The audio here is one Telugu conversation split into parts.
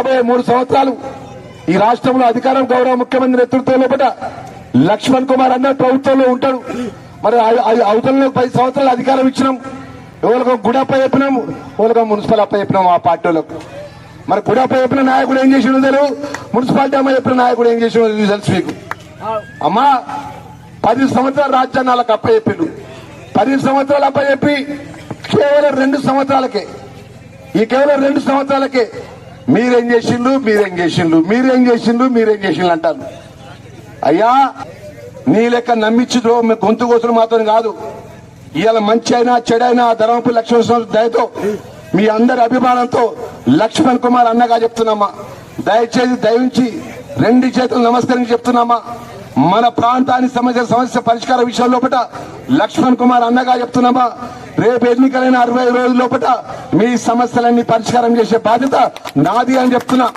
రాబోయే మూడు సంవత్సరాలు ఈ రాష్ట్రంలో అధికారం గౌరవ ముఖ్యమంత్రి నేతృత్వంలో పట లక్ష్మణ్ కుమార్ అన్న ప్రభుత్వంలో ఉంటాడు. మరి అవతలలో పది సంవత్సరాలు అధికారం ఇచ్చినాం. ఎవరికో గుడప్ప చెప్పినాం ఎవరికి మున్సిపల్ అప్ప చెప్పినాం ఆ పార్టీలకు. మరి గుడప్ప చెప్పిన నాయకుడు ఏం చేసిండో తెలియదు మున్సిపాలిటీ అమ్మ చెప్పిన నాయకుడు ఏం చేసిండో తెలుసు మీకు? అమ్మా పది సంవత్సరాలు రాజ్యాంగాలకు అప్ప చెప్పిండు పది సంవత్సరాలు అప్ప చెప్పి కేవలం రెండు సంవత్సరాలకే. ఈ కేవలం రెండు సంవత్సరాలకే మీరేం చేసిండ్రు? మీరేం చేసిండు మీరేం చేసిండ్రు? మీరేం చేసిండు అంటారు. అయ్యా నీ లెక్క నమ్మించుదో గొంతు కోతులు మాత్రం కాదు. ఇవాళ మంచి అయినా చెడైనా ధర్మపు లక్ష్మణ దయతో మీ అందరి అభిమానంతో లక్ష్మణ్ కుమార్ అన్నగా చెప్తున్నామా? దయచేసి దయించి రెండు చేతులు నమస్కరించి చెప్తున్నామా? మన ప్రాంతానికి సమస్య సమస్య పరిష్కార విషయం లోపల లక్ష్మణ్ కుమార్ అన్నగా చెప్తున్నామా? రేపు ఎన్నికలైన అరవై రోజుల లోపల మీ సమస్యలన్నీ పరిష్కారం చేసే బాధ్యత నాది అని చెప్తున్నా.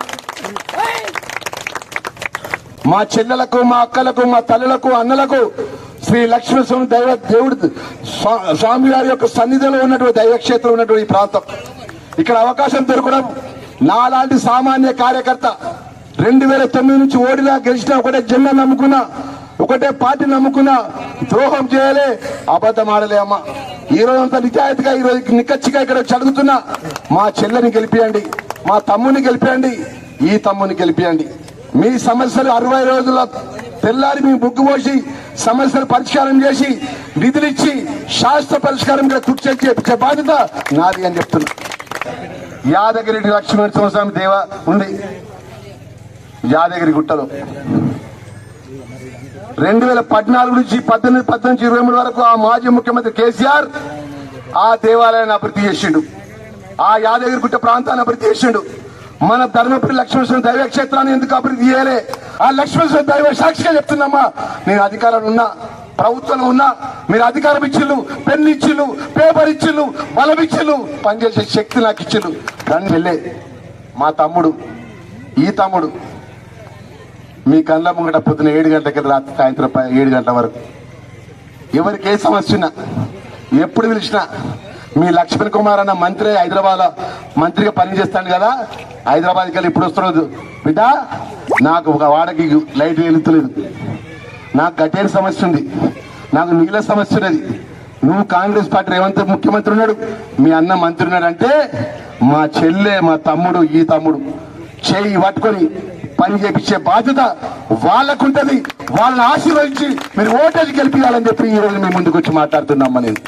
మా చెల్లెలకు మా అక్కలకు మా తల్లులకు అన్నలకు శ్రీ లక్ష్మీస్వామి దైవ దేవుడు స్వా- స్వామి వారి యొక్క సన్నిధిలో ఉన్నటువంటి దైవక్షేత్రం ఉన్నటువంటి ఈ ప్రాంతం. ఇక్కడ అవకాశం దొరకడం నాలాంటి సామాన్య కార్యకర్త రెండు వేల తొమ్మిది నుంచి ఓడినా గెలిచినా ఒకటే జెండా నమ్ముకున్నా ఒకటే పార్టీ నమ్ముకున్నా ద్రోహం చేయలే అబద్ధం ఆడలే అమ్మ. ఈ రోజంతా నిజాయితీగా ఈ రోజు నిక్కచ్చిగా ఇక్కడ చదువుతున్నా మా చెల్లెని గెలిపియండి మా తమ్ముని గెలిపియండి ఈ తమ్ముని గెలిపియండి. మీ సమస్యలు అరవై రోజుల తెల్లారి మీ బుగ్గు పోసి సమస్యలు పరిష్కారం చేసి నిధులిచ్చి శాస్త్ర పరిష్కారం ఇక్కడ కూర్చొని బాధ్యత నాది అని చెప్తున్నా. యాదగిరి లక్ష్మీ స్వామి దేవ ఉంది. యాదగిరి గుట్టలో. రెండు వేల పద్నాలుగు నుంచి పద్దెనిమిది పద్దెనిమిది ఇరవై మూడు వరకు ఆ మాజీ ముఖ్యమంత్రి కేసీఆర్ ఆ దేవాలయాన్ని అభివృద్ధి చేసిండు. ఆ యాదగిరిగుట్ట ప్రాంతాన్ని అభివృద్ధి చేసిండు. మన ధర్మపురి లక్ష్మీశ్వర దైవ క్షేత్రాన్ని ఎందుకు అభివృద్ధి చేయలే? ఆ లక్ష్మీశ్వర దైవ సాక్షిగా చెప్తున్నామ్మా నేను అధికారంలో ఉన్నా ప్రభుత్వంలో ఉన్నా మీరు అధికారం ఇచ్చిళ్ళు పెన్ను ఇచ్చిళ్ళు పేపర్ ఇచ్చిళ్ళు బలం ఇచ్చిళ్ళు పనిచేసే శక్తి నాకు ఇచ్చిళ్ళు. కానీ వెళ్ళే. మా తమ్ముడు ఈ తమ్ముడు మీ కళ్ళ ముంగట పొద్దున ఏడు గంటలకి రాత్రి సాయంత్రం ఏడు గంటల వరకు. ఎవరికి ఏ సమస్య ఉన్నా ఎప్పుడు పిలిచినా మీ లక్ష్మణ్ కుమార్ అన్న మంత్రి హైదరాబాద్లో మంత్రిగా పనిచేస్తాను కదా హైదరాబాద్కి వెళ్ళి ఇప్పుడు వస్తున్నది బిడ్డ నాకు ఒక వాడకి లైట్ వెలుగుతలేదు నాకు గటేరు సమస్య ఉంది. నాకు నీళ్ళ సమస్య ఉన్నది. నువ్వు కాంగ్రెస్ పార్టీ రేవంత్ ముఖ్యమంత్రి ఉన్నాడు. మీ అన్న మంత్రి ఉన్నాడు అంటే మా చెల్లె మా తమ్ముడు ఈ తమ్ముడు. చేయి పట్టుకొని పని చేపించే బాధ్యత వాళ్ళకుంటది. వాళ్ళని ఆశీర్వదించి మీరు ఓటేజ్ గెలిపించాలని చెప్పి ఈ రోజు మేము ముందుకు వచ్చి మాట్లాడుతున్నాం అనేది